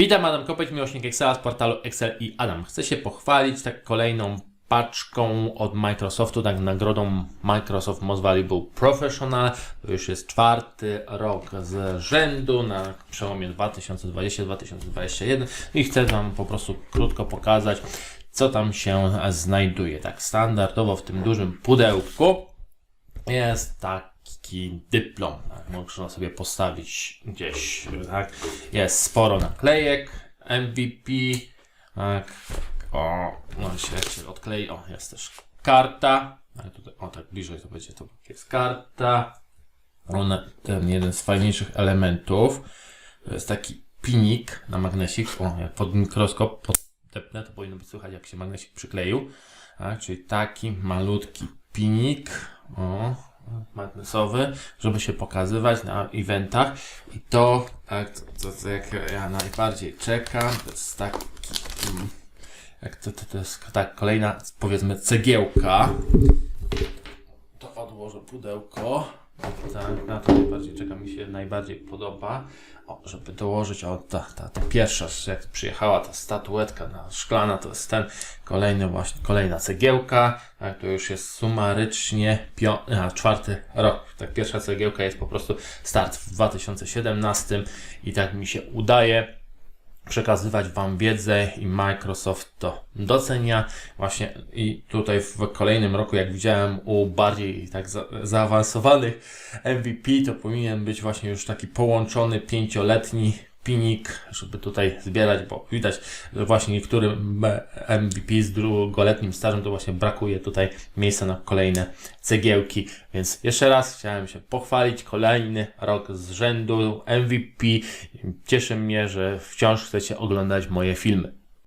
Witam, Adam Kopeć, miłośnik Excela z portalu Excel i Adam. Chcę się pochwalić tak kolejną paczką od Microsoftu, tak nagrodą Microsoft Most Valuable Professional. To już jest czwarty rok z rzędu na przełomie 2020-2021 i chcę Wam po prostu krótko pokazać, co tam się znajduje. Tak standardowo w tym dużym pudełku jest taki dyplom, tak, można sobie postawić gdzieś, tak, jest sporo naklejek, MVP, tak, o, no się, jak się odklei, o, jest też karta, tutaj, o, tak bliżej to będzie, to jest karta, ona, ten jeden z fajniejszych elementów, to jest taki pinik na magnesik, o, jak pod mikroskop podepnę, to powinno być słychać, jak się magnesik przykleił, tak, czyli taki malutki pinik, o, magnesowy, żeby się pokazywać na eventach. I to, tak, jak ja najbardziej czekam, to jest taki, mm, jak to, to, to jest tak, kolejna powiedzmy cegiełka, odłożę pudełko. Tak, na to najbardziej czeka, mi się najbardziej podoba. O, żeby dołożyć, o ta, ta, ta pierwsza, jak przyjechała ta statuetka na szklana, to jest ten kolejny właśnie, kolejna cegiełka. Tak, to już jest sumarycznie a, czwarty rok. Tak, pierwsza cegiełka jest po prostu start w 2017 i tak mi się udaje przekazywać Wam wiedzę i Microsoft to docenia. Właśnie i tutaj w kolejnym roku, jak widziałem u bardziej tak za, zaawansowanych MVP, to powinien być właśnie już taki połączony pięcioletni pinik, żeby tutaj zbierać, bo widać, że właśnie niektórym MVP z drugoletnim stażem to właśnie brakuje tutaj miejsca na kolejne cegiełki, więc jeszcze raz chciałem się pochwalić, kolejny rok z rzędu MVP. Cieszy mnie, że wciąż chcecie oglądać moje filmy.